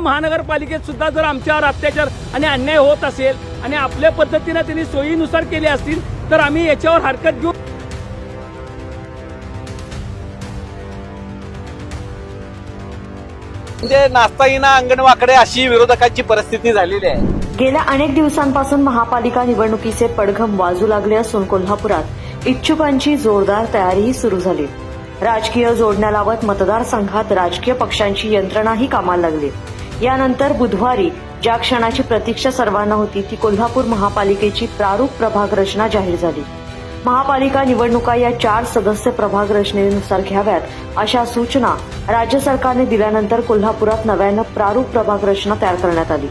महानगरपालिकेत सुद्धा जर आमच्यावर अत्याचार आणि अन्याय होत असेल आणि आपल्या पद्धतीने त्यांनी सोयीनुसार केले असतील तर आम्ही याच्यावर हरकत घेऊ. म्हणजे नाचता येईना अंगणवाकडे अशी विरोधकांची परिस्थिती झालेली आहे. गेल्या अनेक दिवसांपासून महापालिका निवडणुकीचे पडघम वाजू लागले असून कोल्हापुरात इच्छुकांची जोरदार तयारीही सुरू झाली. राजकीय जोडण्या लावत मतदारसंघात राजकीय पक्षांची यंत्रणाही कामाला लागली. यानंतर बुधवारी ज्या क्षणाची प्रतीक्षा सर्वांना होती ती कोल्हापूर महापालिकेची प्रारूप प्रभाग रचना जाहीर झाली. महापालिका निवडणुका या चार सदस्य प्रभाग रचनेनुसार घ्याव्यात अशा सूचना राज्य सरकारने दिल्यानंतर कोल्हापुरात नव्यानं प्रारूप प्रभाग रचना तयार करण्यात आली.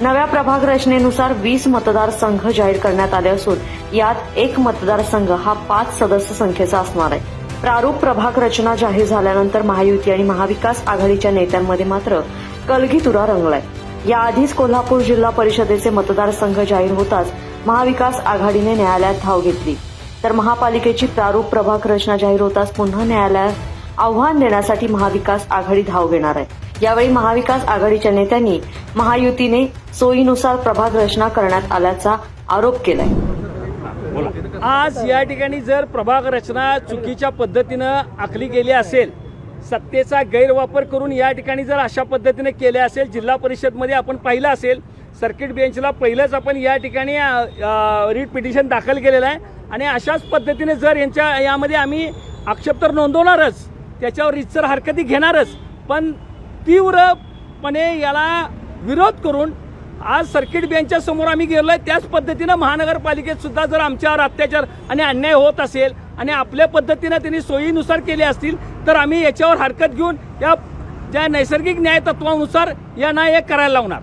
नव्या प्रभाग रचनेनुसार वीस मतदारसंघ जाहीर करण्यात आले असून यात एक मतदारसंघ हा पाच सदस्य संख्येचा असणार आहे. प्रारूप प्रभाग रचना जाहीर झाल्यानंतर महायुती आणि महाविकास आघाडीच्या नेत्यांमध्ये मात्र कलगी तुरा रंगलाय. याआधीच कोल्हापूर जिल्हा परिषदेचे मतदारसंघ जाहीर होताच महाविकास आघाडीने न्यायालयात धाव घेतली. तर महापालिकेची प्रारूप प्रभाग रचना जाहीर होताच पुन्हा न्यायालयात आव्हान देण्यासाठी महाविकास आघाडी धाव घेणार आहे. यावेळी महाविकास आघाडीच्या नेत्यांनी महायुतीने सोयीनुसार प्रभाग रचना करण्यात आल्याचा आरोप केलाय. आज या ठिकाणी जर प्रभाग रचना चुकीच्या पद्धतीनं आखली गेली असेल सत्तेचा गैरवापर करून या ठिकाणी जर अशा पद्धतीने केले असेल जिल्हा परिषदमध्ये आपण पाहिलं असेल सर्किट बेंचला पहिलंच आपण या ठिकाणी रीट पिटिशन दाखल केलेलं आहे. आणि अशाच पद्धतीने जर यांच्या यामध्ये आम्ही आक्षेप तर नोंदवणारच त्याच्यावर रितसर हरकती घेणारच पण तीव्रपणे याला विरोध करून आज सर्किट बेंचच्या समोर आम्ही आहे त्याच पद्धतीनं महानगरपालिकेत सुद्धा जर आमच्यावर अत्याचार आणि अन्याय होत असेल आणि आपल्या पद्धतीनं त्यांनी सोयीनुसार केले असतील तर आम्ही याच्यावर हरकत घेऊन या ज्या नैसर्गिक न्याय तत्वानुसार यांना हे करायला लावणार.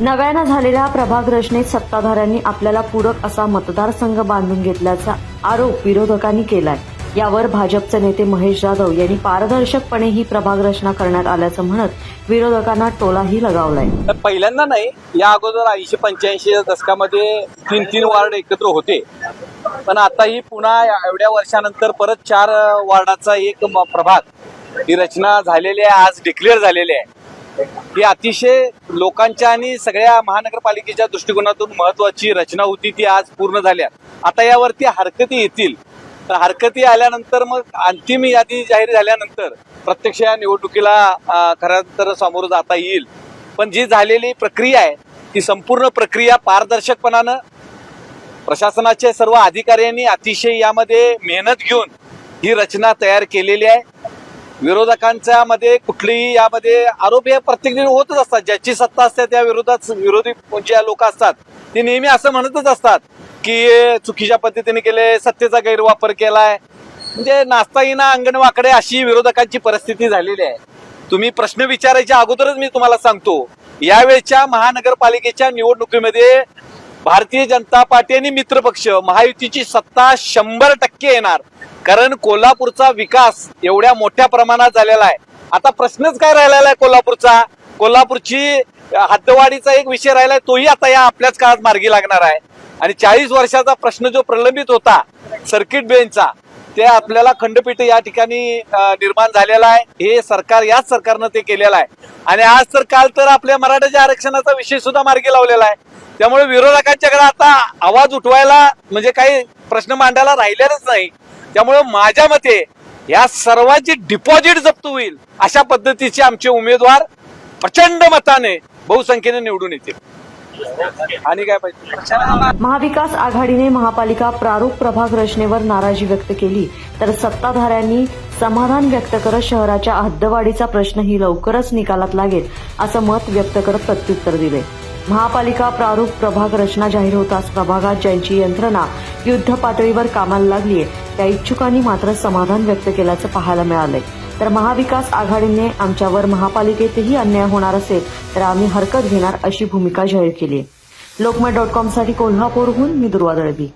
नव्यानं झालेल्या प्रभाग रचनेत सत्ताधाऱ्यांनी आपल्याला पूरक असा मतदारसंघ बांधून घेतल्याचा आरोप विरोधकांनी केलाय. यावर भाजपचे नेते महेश जाधव यांनी पारदर्शकपणे ही प्रभाग रचना करण्यात आल्याचं म्हणत विरोधकांना टोलाही लगावलाय. तर पहिल्यांदा नाही या अगोदर ऐंशी पंच्याऐंशी दशकामध्ये तीन तीन वार्ड एकत्र होते. पण आता ही पुन्हा एवढ्या वर्षानंतर परत चार वार्डाचा एक म- प्रभाग ही रचना झालेली आहे आज डिक्लेअर झालेली आहे. ही अतिशय लोकांच्या आणि सगळ्या महानगरपालिकेच्या दृष्टिकोनातून महत्वाची रचना होती ती आज पूर्ण झाल्या आता यावरती हरकती येतील. तर हरकती आल्यानंतर मग अंतिम यादी जाहीर झाल्यानंतर प्रत्यक्ष या निवडणुकीला अं, खरं तर सामोरं जाता येईल. पण जी झालेली प्रक्रिया आहे ती संपूर्ण प्रक्रिया पारदर्शकपणानं प्रशासनाचे सर्व अधिकाऱ्यांनी अतिशय यामध्ये मेहनत घेऊन ही रचना तयार केलेली आहे. विरोधकांच्या मध्ये कुठलीही यामध्ये आरोप हे प्रत्येक होतच असतात. ज्याची सत्ता असते त्या विरोधात विरोधी ज्या लोक असतात ते नेहमी असं म्हणतच असतात की चुकीच्या पद्धतीने केले सत्तेचा गैरवापर केलाय. म्हणजे नाचता येईना अंगणवाकडे अशी विरोधकांची परिस्थिती झालेली आहे. तुम्ही प्रश्न विचारायच्या अगोदरच मी तुम्हाला सांगतो यावेळच्या महानगरपालिकेच्या निवडणुकीमध्ये भारतीय जनता पार्टी आणि मित्रपक्ष महायुतीची सत्ता शंभर टक्के येणार. कारण कोल्हापूरचा विकास एवढ्या मोठ्या प्रमाणात झालेला आहे. आता प्रश्नच काय राहिलेला आहे कोल्हापूरचा? कोल्हापूरची हद्दवाढीचा एक विषय राहिलाय तोही आता या आपल्याच काळात मार्गी लागणार आहे. आणि चाळीस वर्षाचा प्रश्न जो प्रलंबित होता सर्किट बेंचचा ते आपल्याला खंडपीठ या ठिकाणी निर्माण झालेला आहे. हे सरकार याच सरकारनं ते केलेलं आहे. आणि आज तर काल तर आपल्या मराठाच्या आरक्षणाचा विषय सुद्धा मार्गी लावलेला आहे. त्यामुळे विरोधकांच्याकडे आता आवाज उठवायला म्हणजे काही प्रश्न मांडायला राहिलेलाच नाही. त्यामुळे माझ्या मते या सर्वांची डिपॉझिट जप्त होईल अशा पद्धतीचे आमचे उमेदवार प्रचंड मताने बहुसंख्येने निवडून येतील. आणि काय पाहिजे? महाविकास आघाडीने महापालिका प्रारूप प्रभाग रचनेवर नाराजी व्यक्त केली तर सत्ताधाऱ्यांनी समाधान व्यक्त करत शहराच्या हद्दवाढीचा प्रश्नही लवकरच निकालात लागेल असं मत व्यक्त करत प्रत्युत्तर दिले. महापालिका प्रारूप प्रभाग रचना जाहीर होताच प्रभागात ज्यांची यंत्रणा युद्ध पातळीवर कामाला लागलीय त्या इच्छुकांनी मात्र समाधान व्यक्त केल्याचं पाहायला मिळालंय. तर महाविकास आघाडीने आमच्यावर महापालिकेतही अन्याय होणार असेल तर आम्ही हरकत घेणार अशी भूमिका जाहीर केली. लोकमत डॉट कॉमसाठी कोल्हापूरहून मी दुर्वा दळवी.